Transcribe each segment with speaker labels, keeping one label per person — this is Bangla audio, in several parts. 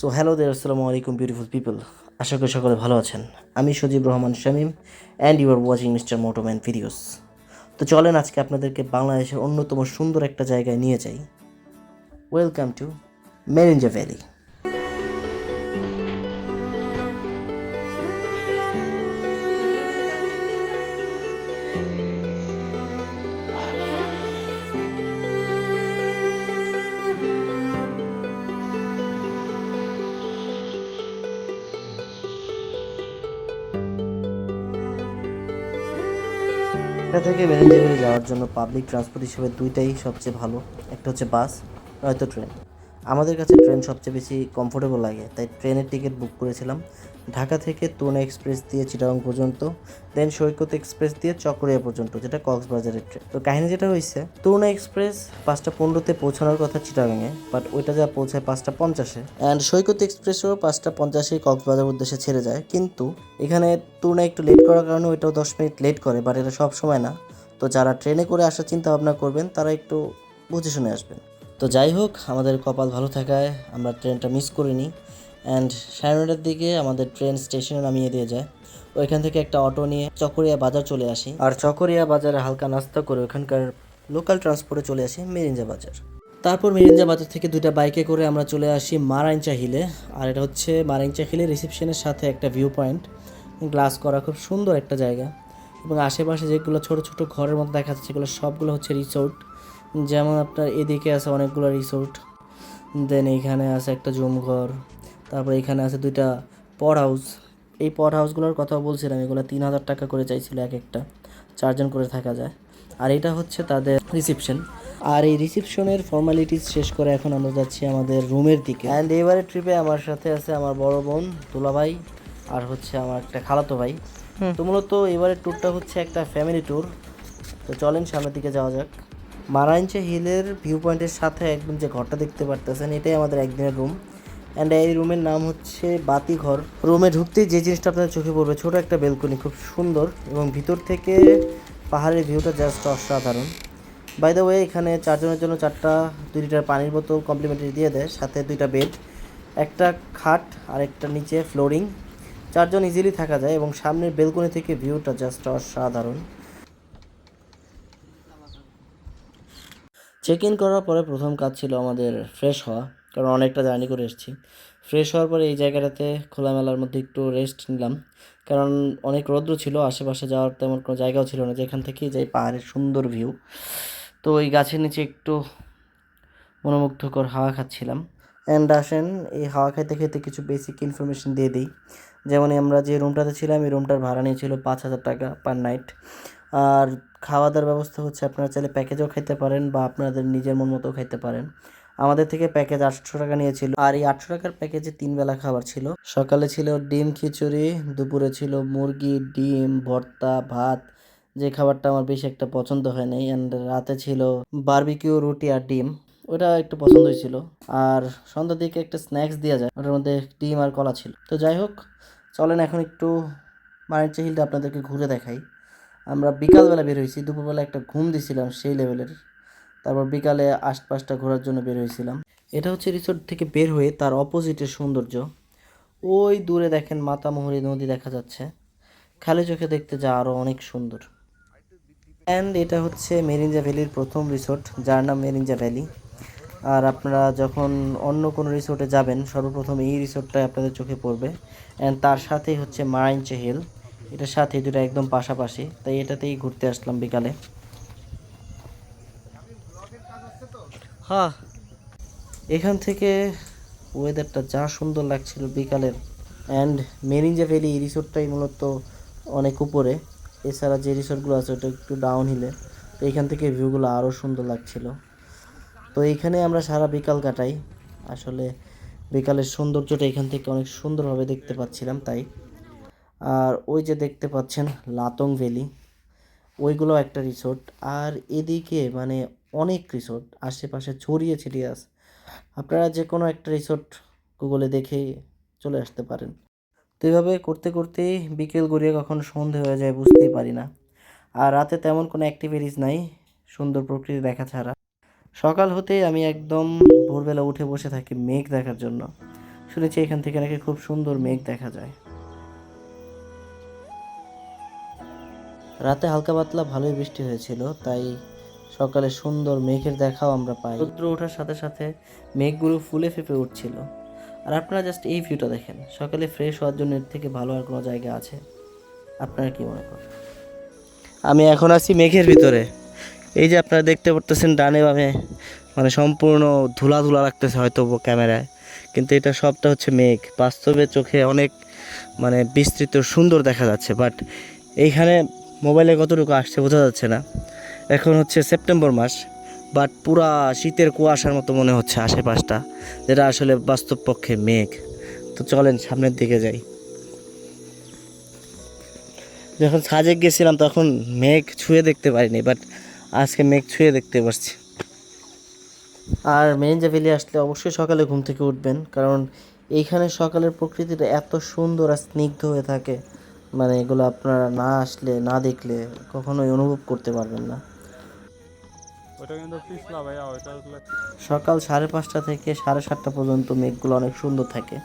Speaker 1: সো হ্যালো দের আসসালামু আলাইকুম বিউটিফুল পিপল আশা করি সকলে ভালো আছেন। আমি Sajib Rahman Shamim and you are watching mister Motoman videos তো চলেন আজকে আপনাদেরকে বাংলাদেশের অন্যতম সুন্দর একটা জায়গায় নিয়ে যাই। ওয়েলকাম টু মেরিঞ্জা ভ্যালি এটা থেকে ভ্যালি যাওয়ার জন্য পাবলিক ট্রান্সপোর্ট হিসেবে দুইটাই সবচেয়ে ভালো। একটা হচ্ছে বাস নয়তো ট্রেন আমাদের কাছে ট্রেন সবচেয়ে বেশি কমফোর্টেবল লাগে, তাই ট্রেনের টিকিট বুক করেছিলাম। ঢাকা থেকে তুনা এক্সপ্রেস দিয়ে চিটাগাং পর্যন্ত দেন সৈকত এক্সপ্রেস দিয়ে চকরিয়া পর্যন্ত, যেটা কক্সবাজারের ট্রেন। তো কাহিনী যেটা হয়েছে তুনা এক্সপ্রেস পাঁচটা পনেরোতে পৌঁছানোর কথা চিটাগাংয়ে বাট ওইটা যা পৌঁছায় পাঁচটা পঞ্চাশে। অ্যান্ড সৈকত এক্সপ্রেসও পাঁচটা পঞ্চাশে কক্সবাজার উদ্দেশ্যে ছেড়ে যায়, কিন্তু এখানে তুনা একটু লেট করার কারণে ওইটাও দশ মিনিট লেট করে বাট এটা সব সময় না। তো যারা ট্রেনে করে আসার চিন্তা ভাবনা করবেন, তারা একটু বুঝে শুনে আসবেন। তো যাই হোক, আমাদের কপাল ভালো থাকায় আমরা ট্রেনটা মিস করিনি। অ্যান্ড সাড়ে নটার দিকে আমাদের ট্রেন স্টেশনে নামিয়ে দিয়ে যায়। ওইখান থেকে একটা অটো নিয়ে চকরিয়া বাজার চলে আসি। আর চকরিয়া বাজারে হালকা নাস্তা করে ওখানকার লোকাল ট্রান্সপোর্টে চলে আসি মেরিঞ্জা বাজার। তারপর মেরিঞ্জা বাজার থেকে দুইটা বাইকে করে আমরা চলে আসি মারাইঞ্চা হিলে আর এটা হচ্ছে মারাইঞ্চা হিলে রিসেপশনের সাথে একটা ভিউ পয়েন্ট গ্লাস করা খুব সুন্দর একটা জায়গা। এবং আশেপাশে যেগুলো ছোট ছোট ঘরের মতো দেখা যাচ্ছে, সেগুলো সবগুলো হচ্ছে রিসোর্ট যেমন আপনার এদিকে আছে অনেকগুলো রিসোর্ট দেন এইখানে আছে একটা জুম ঘর তারপর এখানে আছে দুইটা পড হাউস এই পড হাউসগুলোর কথা বলছিলাম এগুলো তিন হাজার টাকা করে চাইছিল এক একটা চারজন করে থাকা যায়। আর এটা হচ্ছে তাদের রিসিপশন আর এই রিসেপশনের ফর্মালিটিস শেষ করে এখন আমরা যাচ্ছি আমাদের রুমের দিকে। অ্যান্ড এবারে ট্রিপে আমার সাথে আছে আমার বড় বোন দুলাভাই আর হচ্ছে আমার একটা খালাতো ভাই। তো মূলত এবারের ট্যুরটা হচ্ছে একটা ফ্যামিলি ট্যুর তো চলেন সামনের দিকে যাওয়া যাক। মারাইঞ্চে হিলের ভিউ পয়েন্টের সাথে একদম যে ঘরটা দেখতে পারতেছেন, এটাই আমাদের একদিনের রুম অ্যান্ড এই রুমের নাম হচ্ছে বাতি ঘর রুমে ঢুকতেই যে জিনিসটা আপনাদের চোখে পড়বে, ছোট একটা বেলকনি খুব সুন্দর এবং ভিতর থেকে পাহাড়ের ভিউটা জাস্ট অসাধারণ। বাই দ্য ওয়ে এখানে চারজনের জন্য চারটা, দুই লিটার পানির বোতল কমপ্লিমেন্টারি দিয়ে দেয়, সাথে দুইটা বেড একটা খাট আর একটা নিচে ফ্লোরিং চারজন ইজিলি থাকা যায় এবং সামনের বেলকনি থেকে ভিউটা জাস্ট অসাধারণ। চেক ইন করার পরে প্রথম কাজ ছিল আমাদের ফ্রেশ হওয়া, কারণ অনেকটা জার্নি করে এসেছি। ফ্রেশ হওয়ার পরে এই জায়গাটাতে খোলামেলার মধ্যে একটু রেস্ট নিলাম, কারণ অনেক রৌদ্র ছিল, আশেপাশে যাওয়ার তেমন কোনো জায়গাও ছিল না, যেখান থেকেই যাই পাহাড়ের সুন্দর ভিউ তো ওই গাছের নিচে একটু মনোমুগ্ধকর হাওয়া খাচ্ছিলাম। অ্যান্ড আসেন, এই হাওয়া খাইতে খেতে কিছু বেসিক ইনফরমেশন দিয়ে দিই। যেমন আমরা যে রুমটাতে ছিলাম, এই রুমটার ভাড়া নিয়েছিল পাঁচ হাজার টাকা পার নাইট আর খাওয়া দাওয়ার ব্যবস্থা হচ্ছে আপনারা চাইলে প্যাকেজও খেতে পারেন বা আপনাদের নিজের মন মতো খেতে পারেন। আমাদের থেকে প্যাকেজ আটশো টাকা নিয়েছিল আর এই আটশো টাকার প্যাকেজে তিন বেলা খাবার ছিল। সকালে ছিল ডিম খিচুড়ি, দুপুরে ছিল মুরগি, ডিম, ভর্তা, ভাত। যে খাবারটা আমার বেশি একটা পছন্দ হয় নাই অ্যান্ড রাতে ছিল বারবিকিউ রুটি আর ডিম। ওটা একটু পছন্দ হয়েছিল আর সন্ধ্যার দিকে একটা স্ন্যাক্স দেওয়া যায়, ওটার মধ্যে ডিম আর কলা ছিল। তো যাই হোক, চলেন এখন একটু মানিকচা হিলটা আপনাদেরকে ঘুরে দেখাই। আমরা বিকালবেলা বের হয়েছি, দুপুরবেলা একটা ঘুম দিছিলাম সেই লেভেলের তারপর বিকালে আশপাশটা ঘোরার জন্য বের হয়েছিলাম। এটা হচ্ছে রিসোর্ট থেকে বের হয়ে তার অপোজিটের সৌন্দর্য। ওই দূরে দেখেন মাতামুহুরি নদী দেখা যাচ্ছে। খালি চোখে দেখতে যা আরও অনেক সুন্দর। অ্যান্ড এটা হচ্ছে মেরিঞ্জা ভ্যালির প্রথম রিসোর্ট যার নাম মেরিঞ্জা ভ্যালি আর আপনারা যখন অন্য কোনো রিসোর্টে যাবেন, সর্বপ্রথম এই রিসোর্টটাই আপনাদের চোখে পড়বে। অ্যান্ড তার সাথেই হচ্ছে মারাইঞ্চে হিল এটার সাথে দুটো একদম পাশাপাশি। তাই এটাতেই ঘুরতে আসলাম বিকালে। হ্যাঁ এখান থেকে ওয়েদারটা যা সুন্দর লাগছিল বিকালের। অ্যান্ড মেরিঞ্জা ভ্যালি রিসোর্টটাই মূলত অনেক উপরে। এছাড়া যে রিসোর্টগুলো আছে ওটা একটু ডাউন হিলে তো এখান থেকে ভিউগুলো আরও সুন্দর লাগছিল। তো এইখানে আমরা সারা বিকাল কাটাই। আসলে বিকালের সৌন্দর্যটা এখান থেকে অনেক সুন্দরভাবে দেখতে পাচ্ছিলাম, তাই। আর ওই যে দেখতে পাচ্ছেন লাতং ভ্যালি, ওইগুলো একটা রিসোর্ট আর এদিকে মানে অনেক রিসোর্ট আশেপাশে ছড়িয়ে ছিটিয়ে আছে। আপনারা যে কোনো একটা রিসোর্ট গুগলে দেখে চলে আসতে পারেন। তো এইভাবে করতে করতে বিকেল গড়িয়ে কখন সন্ধে হয়ে যায় বুঝতেই পারি না। আর রাতে তেমন কোনো অ্যাক্টিভিটিস নাই, সুন্দর প্রকৃতি দেখা ছাড়া। সকাল হতেই আমি একদম ভোরবেলা উঠে বসে থাকি মেঘ দেখার জন্য। শুনেছি এখান থেকে নাকি খুব সুন্দর মেঘ দেখা যায়। রাতে হালকা পাতলা ভালোই বৃষ্টি হয়েছিল তাই সকালে সুন্দর মেঘের দেখাও আমরা পাই। রৌদ্র ওঠার সাথে সাথে মেঘগুলো ফুলে ফেপে উঠছিল। আর আপনারা জাস্ট এই ভিউটা দেখেন। সকালে ফ্রেশ হওয়ার জন্য এর থেকে ভালো আর কোনো জায়গা আছে? আপনারা কি মনে করেন? আমি এখন আছি মেঘের ভিতরে। এই যে আপনারা দেখতে পারতেছেন ডানে বামে মানে সম্পূর্ণ ধুলা ধুলা লাগতেছে হয়তো ক্যামেরায়। কিন্তু এটা সবটা হচ্ছে মেঘ। বাস্তবে চোখে অনেক মানে বিস্তৃত সুন্দর দেখা যাচ্ছে। বাট এইখানে মোবাইলে কতটুকু আসছে বোঝা যাচ্ছে না। এখন হচ্ছে সেপ্টেম্বর মাস বাট পুরা শীতের কুয়াশার মতো মনে হচ্ছে আশেপাশটা, যেটা আসলে বাস্তব পক্ষে মেঘ। তো চলেন সামনের দিকে যাই। যখন সাজে গেছিলাম তখন মেঘ ছুঁয়ে দেখতে পারিনি বাট আজকে মেঘ ছুঁয়ে দেখতে পারছি। আর মেরিঞ্জা ভ্যালি আসলে অবশ্যই সকালে ঘুম থেকে উঠবেন, কারণ এইখানে সকালের প্রকৃতিটা এত সুন্দর আর স্নিগ্ধ হয়ে থাকে। মানে এগুলো আপনারা না আসলে না দেখলে কখনোই অনুভব করতে পারবেন না। সকাল সাড়ে পাঁচটা থেকে সাড়ে সাতটা পর্যন্ত মেঘগুলো অনেক সুন্দর থাকে।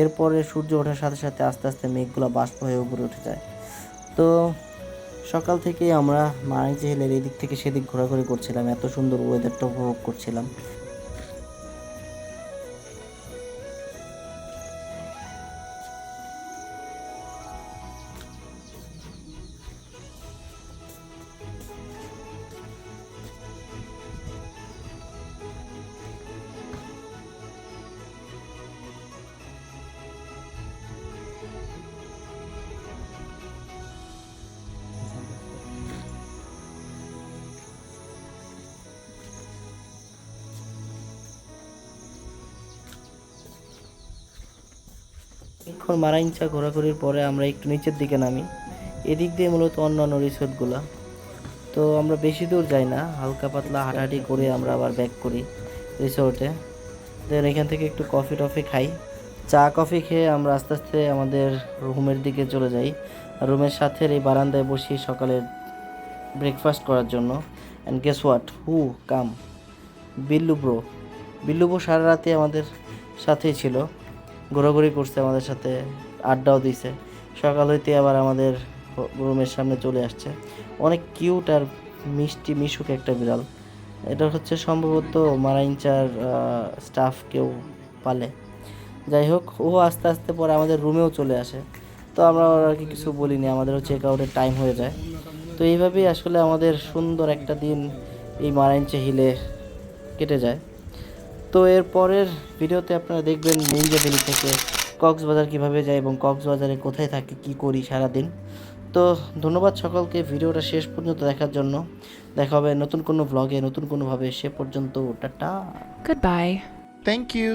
Speaker 1: এরপরে সূর্য ওঠার সাথে সাথে আস্তে আস্তে মেঘগুলো বাষ্প হয়ে উপরে উঠে যায়। তো সকাল থেকেই আমরা মারাংচি হিলের এদিক থেকে সেদিক ঘোরাঘুরি করছিলাম এত সুন্দর ওয়েদারটা উপভোগ করছিলাম। এখন মারাইঞ্চা ঘোরাঘুরির পরে আমরা একটু নিচের দিকে নামি। এদিক দিয়ে মূলত অন্যান্য রিসোর্টগুলো। তো আমরা বেশি দূর যাই না, হালকা পাতলা হাঁটাহাঁটি করে আমরা আবার ব্যাক করি রিসোর্টে। দেন এখান থেকে একটু কফি টফি খাই। চা কফি খেয়ে আমরা আস্তে আস্তে আমাদের রুমের দিকে চলে যাই। রুমের সাথে এই বারান্দায় বসি সকালের ব্রেকফাস্ট করার জন্য। And guess what who, come. Billu bro সারা রাতে আমাদের সাথেই ছিল। ঘোরাঘুরি করছে আমাদের সাথে, আড্ডাও দিছে। সকাল হইতে আবার আমাদের রুমের সামনে চলে আসছে। অনেক কিউট আর মিষ্টি মিশুক একটা বিড়াল। এটা হচ্ছে সম্ভবত মারাইঞ্চার স্টাফ কেউ পালে। যাই হোক, ও আস্তে আস্তে পরে আমাদের রুমেও চলে আসে। তো আমরা আর কি কিছু বলিনি, আমাদেরও চেক আউটের টাইম হয়ে যায়। তো এইভাবেই আসলে আমাদের সুন্দর একটা দিন এই মারাইঞ্চা হিলে কেটে যায়। তো এর পরের ভিডিওতে আপনারা দেখবেন নিনজা ভ্যালি থেকে কক্সবাজার কীভাবে যায় এবং কক্সবাজারে কোথায় থাকে কি করি সারাদিন। তো ধন্যবাদ সকলকে ভিডিওটা শেষ পর্যন্ত দেখার জন্য। দেখা হবে নতুন কোনো ব্লগে নতুন কোনোভাবে। সে পর্যন্ত tata.
Speaker 2: Good
Speaker 3: bye thank you.